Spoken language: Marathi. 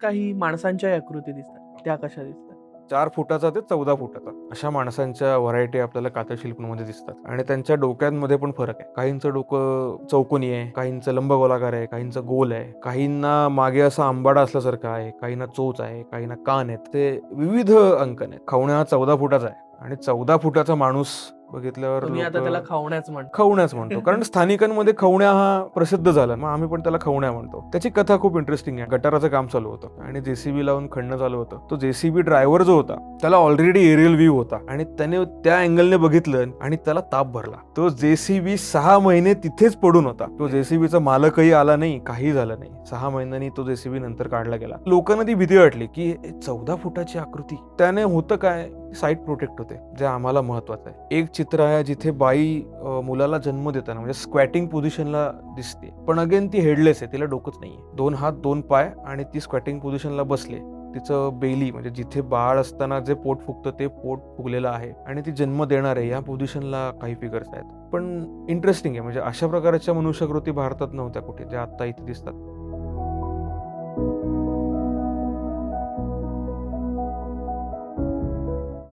काही माणसांच्या आकृती दिसतात त्या कशा दिसतात? चार फुटाचा ते चौदा फुटाचा. अशा माणसांच्या व्हरायटी आपल्याला कातळशिल्पामध्ये दिसतात. आणि त्यांच्या डोक्यांमध्ये पण फरक आहे. काहींचं डोकं चौकोनी आहे काहींचं लंबगोलाकार आहे काहींचं गोल आहे. काहींना मागे असा आंबाडा असल्यासारखं आहे काहींना चोच आहे काहींना कान आहेत. ते विविध अंकन आहेत. खवण्या हा चौदा फुटाचा आहे. आणि चौदा फुटाचा माणूस बघितल्यावर तुम्ही आता त्याला खावण्याच म्हणतो. खवण्याच म्हणतो. कारण स्थानिकांमध्ये खवण्या हा प्रसिद्ध झाला. मग आम्ही पण त्याला खवण्या म्हणतो. त्याची कथा खूप इंटरेस्टिंग आहे. गटाराचं काम चालू होतं. आणि जेसीबी लावून खणणं चालू होतं. तो जेसीबी ड्रायव्हर जो होता त्याला ऑलरेडी एरियल व्ह्यू होता. आणि त्याने त्या अँगलने बघितलं आणि त्याला ताप भरला. तो जेसीबी सहा महिने तिथेच पडून होता. तो जेसीबीचा मालकही आला नाही काही झालं नाही. सहा महिन्यांनी तो जेसीबी नंतर काढला गेला. लोकांना ती भीती वाटली की चौदा फुटाची आकृती त्याने होतं काय? साईट प्रोटेक्ट होते जे आम्हाला महत्वाचं आहे. एक चित्र आहे जिथे बाई मुलाला जन्म देताना म्हणजे स्क्वॅटिंग पोझिशनला दिसते. पण अगेन ती हेडलेस आहे तिला डोकंच नाहीये. दोन हात दोन पाय आणि ती स्क्वॅटिंग पोझिशनला बसले. तिचं बेली म्हणजे जिथे बाळ असताना जे पोट फुगतं ते पोट फुगलेलं आहे आणि ती जन्म देणार आहे या पोझिशनला काही फिगर्स आहेत. पण इंटरेस्टिंग आहे म्हणजे अशा प्रकारच्या मनुष्यकृती भारतात नव्हत्या कुठे ज्या आत्ता इथे दिसतात.